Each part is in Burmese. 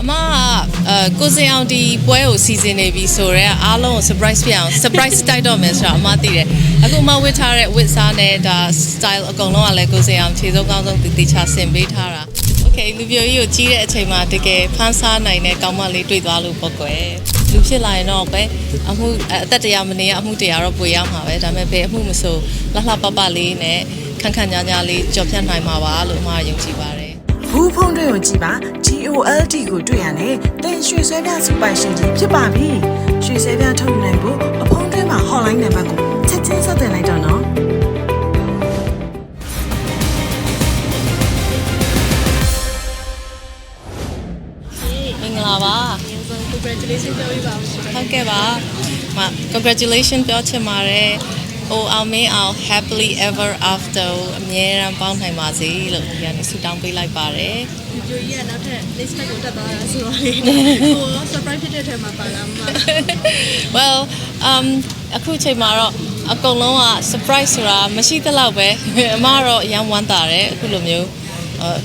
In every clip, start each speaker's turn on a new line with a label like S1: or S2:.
S1: အမကအဲကိုစင်အောင်ဒီပွဲကိုစီစဉ်နေပြီဆိုတော့အားလုံးကို surprise ဖြစ်အောင် surprise တိုက်တော့မယ်ဆိုတာအမသိတယ်အခုမှဝတ်ထားတဲ့ဝတ်စားနဲ့ဒါ style အကုန်လုံးကလည်းကိုစင်အောင်ခြေစုံကောင်းဆုံးတည်ချဆင်ပေးထားတာ Okay လူပြိုကြီးကိုကြီးတဲ့အချိန်မှာတကယ်ဖန်းစားနိုင်တဲ့ကောင်းမလေးတွေ့သွားလို့ပေါ့ကွယ်လူဖြစ်လာရင်တော့ပဲအမှုအသက်တရားမနေရအမှုတရားတော့ပွေရမှာပဲဒါပေမဲ့ဘယ်အမှုမဆိုလှလှပပလေးနဲ့ခန့်ခန့်ညာညာလေးကြော်ဖြတ်နိုင်မှာပါလို့အမကယုံကြည်ပါတယ်
S2: ဘူးဖုံးတွေကိုကြည့်ပါ GOLD ကိုတွေ့ရတယ်တင်ရွှေဆွဲပြစူပိုင်ရှင်ကြီးဖြစ်ပါပြီရွှေဆွဲပြထုတ်ယူနိုင်ဖို့အဖုံးထဲမှာ hotline နံပါတ်ကိုချက်ချင်းဆက်သွယ်လိုက်တော့နော်
S1: မင်္ဂလာပါ
S3: congratulations ပြောပြပါဦးရှင်
S1: ဟုတ်ကဲ့ပါမ congratulation ပြောချင်ပါတယ် ဟိုအောင်မင်းအောင် happily ever after ကိုအမြဲတမ်းပေါင်းနိုင်ပါစေလို့ဒီကနေ့ဆုတောင်းပေးလိုက်ပါတယ်
S3: ဒီကြိုကြီးကနောက်ထပ် list ကိုတက်သွားတာဆိုတော့လေဟို surprise ဖြစ်တဲ့ထဲမှာပါလာမှာ
S1: well um အခုချိန်မှာတော့အကုန်လုံးက surprise ဆိုတာမရှိသလောက်ပဲအမကတော့အရန်ဝမ်းသာတယ်အခုလိုမျိုးဟို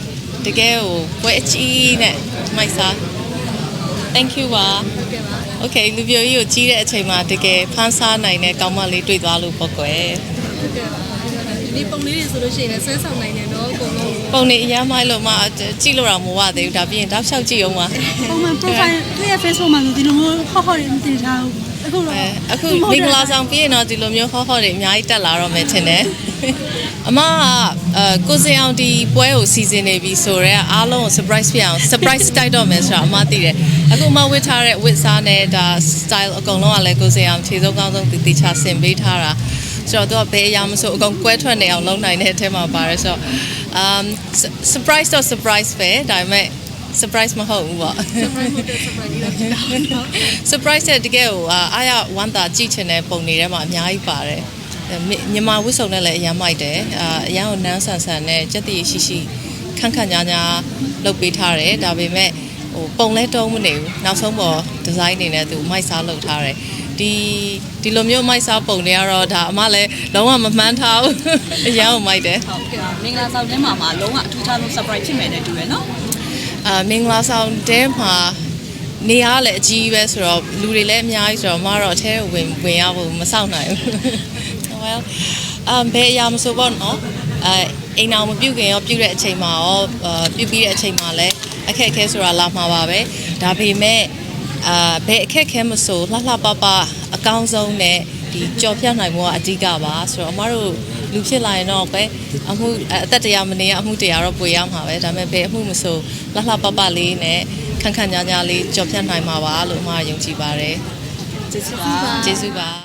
S1: တကယ်ဟိုပွဲအကြီးနဲ့မိုက်စား thank you ပါ
S3: ဟုတ်ကဲ့ပါ
S1: Okay လူပြိုကြီးကိုကြီးတဲ့အချိန်မှာတကယ်ဖန်းစားနိုင်တဲ့ကောင်းမလေးတွေ့သွားလို့ပေါ့ကွယ်
S3: ဟုတ်ကဲ့ပါဒီပုံလေးတွေဆိုလို့ရှိရင်လည်းဆွဲဆောင်နိုင်တယ်နော်အကုန်လုံး
S1: ပုံနေအရမ်းမိုက်လို့မှကြည့်လို့တော့မဝသေးဘူးဒါပြီးရင်တောက်လျှောက်ကြည့်အောင်ပါ
S4: ပုံမှန် profile သူ့ရဲ့ Facebook မှာဆိုဒီလိုမျိုးဟော့ဟော့တွေမတင်ထားဘူးအခုတော့
S1: အဲအခုမင်္ဂလာဆောင်ပြီးရင်တော့ဒီလိုမျိုးဟောဟောတွေအများကြီးတက်လာတော့မယ်ထင်တယ် အမကအဲကိုစင်အောင်ဒီပွဲကိုစီစဉ်နေပြီဆိုတော့အားလုံးကို surprise ဖြစ်အောင် surprise တိုက်တော့မယ်ဆိုတာအမသိတယ်အခုမှဝတ်ထားတဲ့ဝတ်စားနဲ့ဒါ style အကုန်လုံးကလည်းကိုစင်အောင်ခြေစုံကောင်းဆုံးတည်ချဆင်ပေးထားတာဆိုတော့သူကဘယ်အရာမဆိုအကုန်ကွဲထွက်နေအောင်လုပ်နိုင်တဲ့အထက်မှာပါတယ်ဆိုတော့ um surprise တော့ surprise ပဲဒါပေမဲ့ surprise မဟုတ်ဘူးပေါ့
S3: surprise ဟုတ်တဲ့ surprise လေးတော့ကြည့်တာပေါ့နော်
S1: surprise တဲ့တကယ်ကိုအာအားရဝမ်းသာကြည့်ချင်တဲ့ပုံတွေထဲမှာအများကြီးပါတယ်အဲ မြမြန်မာဝစ်စုံနဲ့လည်းအရန်မိုက်တယ်အာအရန်ကိုနန်းဆန်ဆန်နဲ့ကြက်တည်ရှိရှိခန့်ခန့်ညာညာလုပ်ပေးထားတယ်ဒါပေမဲ့ဟိုပုံလဲတုံးမနေဘူးနောက်ဆုံးပေါ်ဒီဇိုင်းအနေနဲ့သူမိုက်စားလုပ်ထားတယ်ဒီဒီလိုမျိုးမိုက်စားပုံတွေကတော့ဒါအမလည်းလုံးဝမမှန်းထားဘူးအရန်ကိုမိုက်တယ်
S5: ဟုတ်ကဲ့ပါမင်္ဂလာဆောင်ထဲမှာမှာလုံးဝအထူးခြားဆုံး surprise ဖြစ်မယ်တဲ့တူရယ်နော်
S1: အာမင်္ဂလာဆောင်တဲမှာနေရလည်းအကြီးပဲဆိုတော့လူတွေလည်းအများကြီးဆိုတော့မကတော့အထဲကိုဝင်ဝင်ရဖို့မစောင့်နိုင်ဘူး well အမ်ဘယ်အရာမဆိုပေါ့နော်အဲအိမ်အောင်မပြုတ်ခင်ရောပြုတ်တဲ့အချိန်မှာရောအာပြုတ်ပြီးတဲ့အချိန်မှာလည်းအခက်အခဲဆိုတာလာမှာပါပဲဒါပေမဲ့အာဘယ်အခက်အခဲမဆိုလှလှပပအကောင်းဆုံးနဲ့ဒီကြော်ဖြတ်နိုင်မှုကအဓိကပါဆိုတော့အမတို့လူဖြစ်လာရင်တော့ပဲအမှုအသက်တရားမနေရအမှုတရားတော့ပွေရမှာပဲဒါပေမဲ့ဘယ်အမှုမဆိုလှလှပပလေးနဲ့ခန့်ခန့်ညာညာလေးကြော်ဖြတ်နိုင်မှာပါလို့အမကယုံကြည်ပါတယ်
S5: ကျေးဇူးပါ
S1: ကျေးဇူးပါ